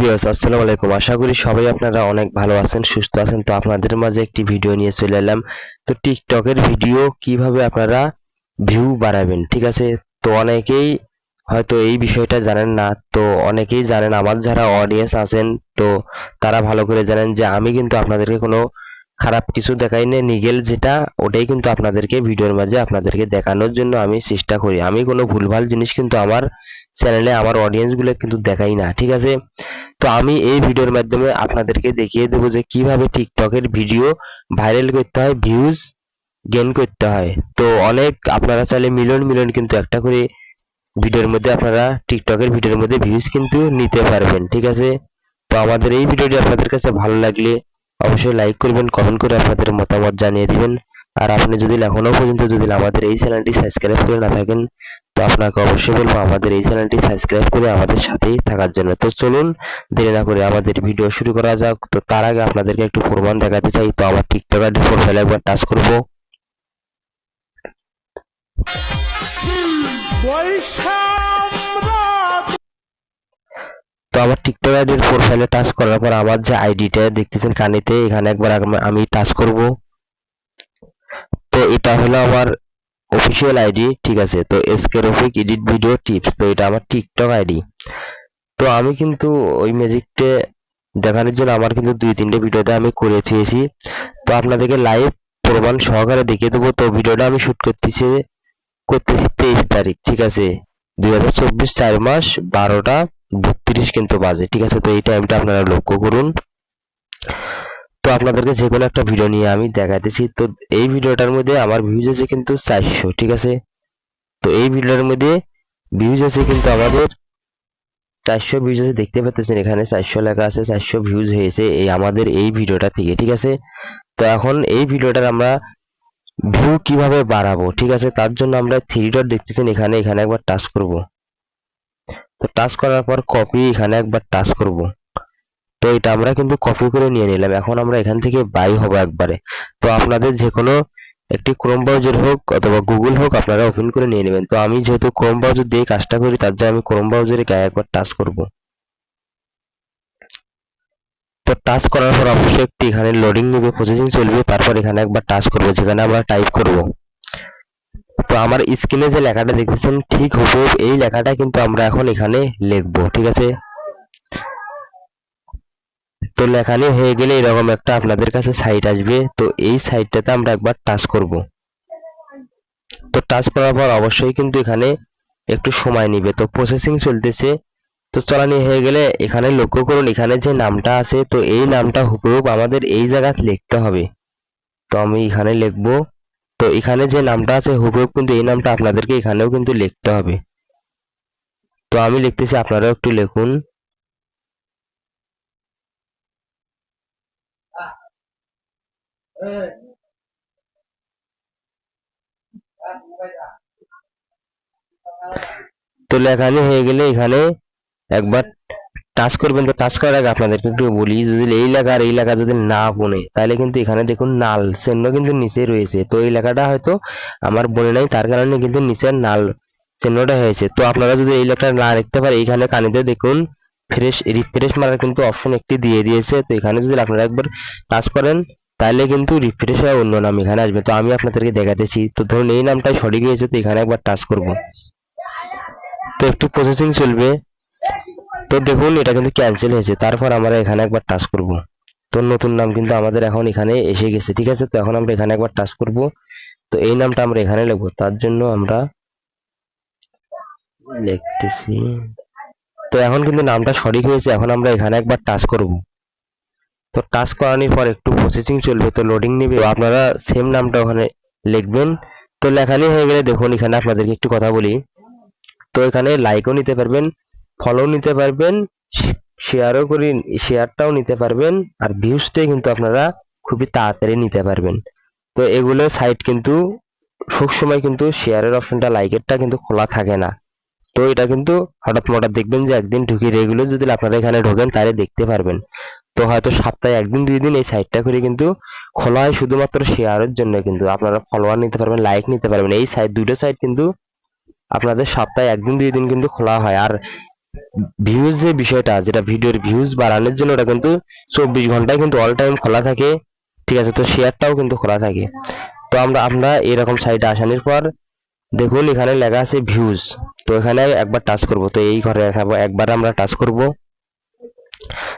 Viewers, আসসালামু আলাইকুম। আশা করি সবাই আপনারা অনেক ভালো আছেন, সুস্থ আছেন। তো আপনাদের মাঝে একটি ভিডিও নিয়ে চলে এলাম। তো টিকটকের ভিডিও কীভাবে আপনারা ভিউ বাড়াবেন, ঠিক আছে? তো অনেকেই হয়তো এই বিষয়টা জানেন না। তো অনেকেই জানেন, আমার যারা অডিয়েন্স আছেন, তো তারা ভালো করে জানেন যে আমি কিন্তু আপনাদেরকে কোনো খারাপ কিছু দেখাই না নিগেল যেটা, ওটাই কিন্তু আপনাদেরকে ভিডিওর মাঝে আপনাদেরকে দেখানোর জন্য আমি চেষ্টা করি। আমি কোনো ভুলভাল জিনিস কিন্তু আমার চ্যানেলে আমার অডিয়েন্সগুলো কিন্তু দেখাই না, ঠিক আছে? তো আমি এই ভিডিওর মাধ্যমে আপনাদেরকে দেখিয়ে দেবো যে কীভাবে টিকটকের ভিডিও ভাইরাল করতে হয় ভিউজ গেইন করতে হয়। তো অনেক আপনারা চাইলে মিলিয়ন মিলিয়ন কিন্তু একটা করে ভিডিওর মধ্যে আপনারা টিকটকের ভিডিওর মধ্যে ভিউজ কিন্তু নিতে পারবেন, ঠিক আছে? তো আমাদের এই ভিডিওটি আপনাদের কাছে ভালো লাগলে অবশ্যই লাইক করবেন কমেন্ট করে আপনাদের মতামত জানিয়ে দিবেন। আর আপনি যদি এখনও পর্যন্ত যদি আমাদের এই চ্যানেলটি সাবস্ক্রাইব করে না থাকেন, তো আপনাকে অবশ্যই বলব আমাদের এই চ্যানেলটি সাবস্ক্রাইব করে আমাদের সাথেই থাকার জন্য। তো চলুন, দেরি না করে আমাদের ভিডিও শুরু করা যাক। তো তার আগে আপনাদেরকে একটু প্রমাণ দেখাতে চাই। তো আমার টিকটক আইডি প্রোফাইলে একবার টাচ করব। তো আমার টিকটক আইডির প্রোফাইলে টাচ করার পর আমার যে আইডিটা দেখতেছেন কানিতে, এখানে একবার আমি টাচ করব। তো এটা হলো আমার অফিসিয়াল আইডি ঠিক আছে? তো SK Rafiq edit video tips তো এটা আমার টিকটক আইডি তো আমি কিন্তু ওই ম্যাজিকটা দেখানোর জন্য আমার কিন্তু দুই তিনটে ভিডিওতে আমি করে থুয়েছি তো আপনাদেরকে লাইভ প্রমাণ সহকারে দেখিয়ে দেবো। তো ভিডিওটা আমি শুট করতেছি করতেছি তেইশ তারিখ, ঠিক আছে? দুই হাজার চব্বিশ চার মাস বারোটা বত্রিশ কিন্তু বাজে, ঠিক আছে? তো এই টাইমটা আপনারা লক্ষ্য করুন। তো আপনাদেরকে যে কোনো একটা ভিডিও নিয়ে আমি দেখাতেছি তো এই ভিডিওটার মধ্যে আমার ভিউজ আছে কিন্তু চারশো, ঠিক আছে? তো এই ভিডিওটার মধ্যে ভিউজ আছে কিন্তু আমাদের চারশো ভিউজ আছে। দেখতে পাচ্ছেন এখানে চারশো লেখা আছে, চারশো ভিউজ হয়েছে এই আমাদের এই ভিডিওটা থেকে, ঠিক আছে? তো এখন এই ভিডিওটার আমরা ভিউ কীভাবে বাড়াবো, ঠিক আছে? তার জন্য আমরা থ্রি ডট দেখতেছেন এখানে এখানে একবার টাচ করব। তো টাচ করার পর কপি এখানে একবার টাচ করব। তো এটা আমরা কিন্তু কপি করে নিয়ে নিলাম। এখন আমরা এখান থেকে বাই হব একবারে। তো আপনাদের যে কোনো একটি ক্রোম ব্রাউজার হোক অথবা গুগল হোক, আপনারা ওপেন করে নিয়ে নেবেন। তো আমি যেহেতু ক্রোম ব্রাউজার দিয়ে কাজটা করি, তার জন্য আমি ক্রোম ব্রাউজারে গায়ে একবার টাচ করব। তো টাচ করার পর অবশ্যই একটি এখানে লোডিং নেবে প্রসেসিং চলবে, তারপর এখানে একবার টাচ করব, যেখানে আমরা টাইপ করব। তো আমার স্ক্রিনে যে লেখাটা দেখতেছেন, ঠিক হবে এই লেখাটা কিন্তু আমরা এখন এখানে লিখব, ঠিক আছে? তো লেখানি হয়ে গেলে এরকম একটা আপনাদের কাছে সাইট আসবে। তো এই সাইটটাতে আমরা একবার টাচ করব। তো টাচ করার পর অবশ্যই কিন্তু এখানে একটু সময় নিবে। তো প্রসেসিং চলতেছে। তো চলানি হয়ে গেলে এখানে লক্ষ্য করুন, এখানে যে নামটা আছে, তো এই নামটা হুবহুব আমাদের এই জায়গায় লিখতে হবে। তো আমি এখানে লিখব। তো এখানে যে নামটা আছে হুবহুব কিন্তু এই নামটা আপনাদেরকে এখানেও কিন্তু লিখতে হবে। তো আমি লিখতেছি, আপনারাও একটু লিখুন। তো লেখানি হয়ে গেলে এখানে একবার টাচ করবেন। তো টাচ করার আগে আপনাদেরকে একটু বলি, যদি এই লেখা এই লেখা যদি না বনে তাহলে কিন্তু এখানে দেখুন নাল চিহ্ন কিন্তু নিচে রয়েছে। তো এই লেখাটা হয়তো আমার বনে নাই, তার কারণে কিন্তু নিচে নাল চিহ্নটা হয়েছে। তো আপনারা যদি এই লেখাটা না লিখতে পারে এইখানে কানিতে দেখুন ফ্রেশ রিফ্রেশ মারার কিন্তু অপশন একটি দিয়ে দিয়েছে। তো এখানে যদি আপনারা একবার টাচ করেন তাহলে কিন্তু রিফ্রেশ হয়ে অন্য নাম এখানে আসবে। তো আমি আপনাদেরকে দেখাতেছি। তো ধরুন এই নামটাই সঠিক হয়েছে, তো এখানে একবার টাচ করব। তো একটু প্রসেসিং চলবে। তো দেখুন, এটা কিন্তু ক্যান্সেল হয়েছে। তারপর আমরা এখানে একবার টাচ করব। তো নতুন নাম কিন্তু আমাদের এখন এখানে এসে গেছে, ঠিক আছে? তো এখন আমরা এখানে একবার টাচ করব। তো এই নামটা আমরা এখানে লিখব। তার জন্য আমরা লিখতেছি। তো এখন কিন্তু নামটা সঠিক হয়েছে। এখন আমরা এখানে একবার টাচ করব। তো টাচ করানোর পর একটু প্রসেসিং চলবে, তো লোডিং নেবে। আপনারা সেম নামটা ওখানে লিখবেন। তো লেখানি হয়ে গেলে দেখুন, এখানে আপনাদেরকে একটু কথা বলি। তো এখানে লাইকও নিতে পারবেন ফলো নিতে পারবেন শেয়ারও করি শেয়ারটাও নিতে পারবেন, আর ভিউজটাই কিন্তু আপনারা খুবই তাড়াতাড়ি নিতে পারবেন। তো এগুলো সাইট কিন্তু সবসময় কিন্তু শেয়ারের অপশনটা লাইকেরটা কিন্তু খোলা থাকে না। তো এটা কিন্তু হঠাৎ হঠাৎ দেখবেন যে একদিন ঢুকি রেগুলার যদি আপনারা এখানে ঢোকেন, তাহলে দেখতে পারবেন। তো হয়তো সপ্তাহে একদিন, দুই দিন এই সাইটটা করে কিন্তু খোলা হয় শুধুমাত্র শেয়ারের জন্য কিন্তু। আপনারা ফলোয়ার নিতে পারবেন লাইক নিতে পারবেন। এই সাইট দুটো সাইট কিন্তু আপনাদের সপ্তাহে একদিন, দুই দিন কিন্তু খোলা হয়। আর ভিউজ যে বিষয়টা, যেটা ভিডিওর ভিউজ বাড়ানোর জন্য ওটা কিন্তু চব্বিশ ঘন্টায় কিন্তু অল টাইম খোলা থাকে। ঠিক আছে, তো শেয়ারটাও কিন্তু খোলা থাকে। তো আমরা আমরা এরকম সাইটে আসানোর পর দেখুন, এখানে লেখা আছে ভিউজ তো এখানে একবার টাচ করব। তো এই ঘরে একবার আমরা টাচ করব।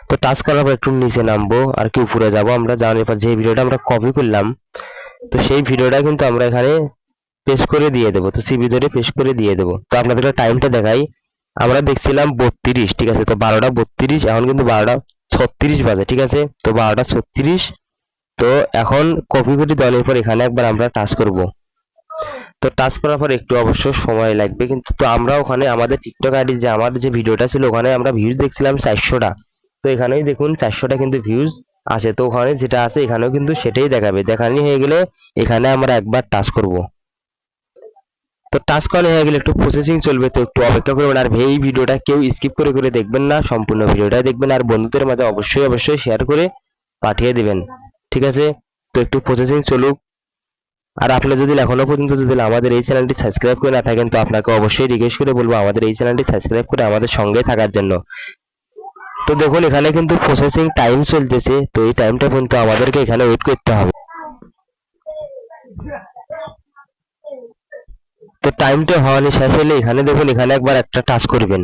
তো টাচ করার পর একটু নিচে নামবো, আর কি উপরে যাব আমরা। যাওয়ার পর যে ভিডিওটা আমরা কপি করলাম, তো সেই ভিডিওটা কিন্তু আমরা এখানে পেস্ট করে দিয়ে দেবো। তো সিবি ধরে পেস্ট করে দিয়ে দেবো। তো আপনাদের টাইমটা দেখাই। আমরা দেখছিলাম বত্রিশ, ঠিক আছে? তো বারোটা বত্রিশ, এখন কিন্তু বারোটা ছত্রিশ বাজে, ঠিক আছে? তো বারোটা ছত্রিশ। তো এখন কপি করে দেওয়ার পর এখানে একবার আমরা টাচ করব। তো টাচ করার পর একটু অবশ্য সময় লাগবে, কিন্তু তো আমরা ওখানে আমাদের টিকটক আইডি যে, আমার যে ভিডিওটা ছিল, ওখানে আমরা ভিউজ দেখছিলাম চারশোটা। তো এখানেই দেখুন চারশোটা কিন্তু ভিউজ আছে। তো ওখানে যেটা আছে, এখানেও কিন্তু সেটাই দেখাবে। দেখানি হয়ে গেলে এখানে আমরা একবার টাচ করব। তো টাচ করা হয়ে গেলে একটু প্রসেসিং চলবে, তো একটু অপেক্ষা করবেন। আর এই ভিডিওটা কেউ স্কিপ করে করে দেখবেন না, সম্পূর্ণ ভিডিওটা দেখবেন। আর বন্ধুদের মাঝে অবশ্যই অবশ্যই শেয়ার করে পাঠিয়ে দিবেন। ঠিক আছে? তো একটু প্রসেসিং চলুক। আর আপনি যদি এখনও পর্যন্ত যদি আমাদের এই চ্যানেলটি সাবস্ক্রাইব করে না থাকেন, তো আপনাকে অবশ্যই রিকোয়েস্ট করে বলব, আমাদের এই চ্যানেলটি সাবস্ক্রাইব করে আমাদের সঙ্গে থাকার জন্য। তো দেখুন, এখানে কিন্তু প্রসেসিং টাইম চলতেছে। তো এই টাইমটা পর্যন্ত আমাদেরকে এখানে ওয়েট করতে হবে। তো টাইমটা হওয়ানি, শেষ হলে এখানে দেখুন, এখানে একবার একটা টাচ করবেন।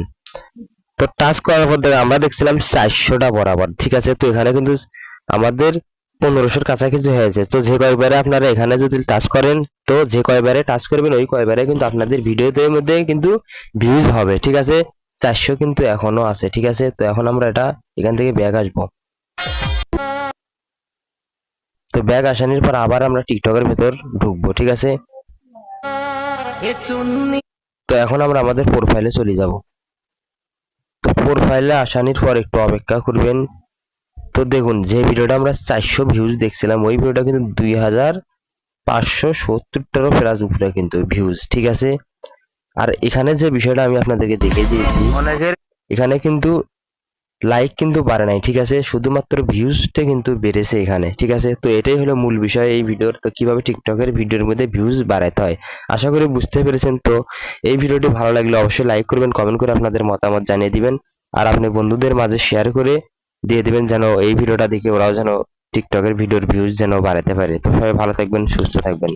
তো টাচ করার পর আমরা দেখছিলাম চারশোটা বরাবর, ঠিক আছে? তো এখানে কিন্তু আমাদের পনেরোশোর কাছাকাছি হয়েছে। তো যে কয়বারে আপনারা এখানে যদি টাচ করেন, তো যে কয়বারে টাচ করবেন, ওই কয়বারে কিন্তু আপনাদের ভিডিওদের মধ্যে কিন্তু ভিউজ হবে, ঠিক আছে? চারশো কিন্তু এখনও আছে ঠিক আছে? তো এখন আমরা এটা এখান থেকে ব্যাগ আসব। তো ব্যাগ আসানোর পর আবার আমরা টিকটকের ভেতর ঢুকবো ঠিক আছে? তো এখন আমরা আমাদের প্রোফাইলে চলে যাব। তো প্রোফাইলে আসানোর পর একটু অপেক্ষা করবেন। তো দেখুন যে ভিডিওটা আমরা চারশো ভিউজ দেখছিলাম ওই ভিডিওটা কিন্তু দুই হাজার পাঁচশো সত্তরটারও প্লাস উপরে কিন্তু ভিউজ ঠিক আছে? আর এখানে যে বিষয়টা আমি আপনাদেরকে দেখিয়ে দিয়েছি অনেকের এখানে কিন্তু লাইক কিন্তু বাড়ে নাই ঠিক আছে? শুধুমাত্র ভিউজটা কিন্তু বেড়েছে এখানে ঠিক আছে? তো এটাই হলো মূল বিষয় এই ভিডিওর তো কীভাবে টিকটকের ভিডিওর মধ্যে ভিউজ বাড়াতে হয়? আশা করি বুঝতে পেরেছেন তো এই ভিডিওটি ভালো লাগলে অবশ্যই লাইক করবেন কমেন্ট করে আপনাদের মতামত জানিয়ে দিবেন আর আপনি বন্ধুদের মাঝে শেয়ার করে দিয়ে দিবেন যেন এই ভিডিওটা দেখে ওরাও যেন টিকটকের ভিডিওর ভিউজ যেন বাড়াতে পারে। তো সবাই ভালো থাকবেন সুস্থ থাকবেন।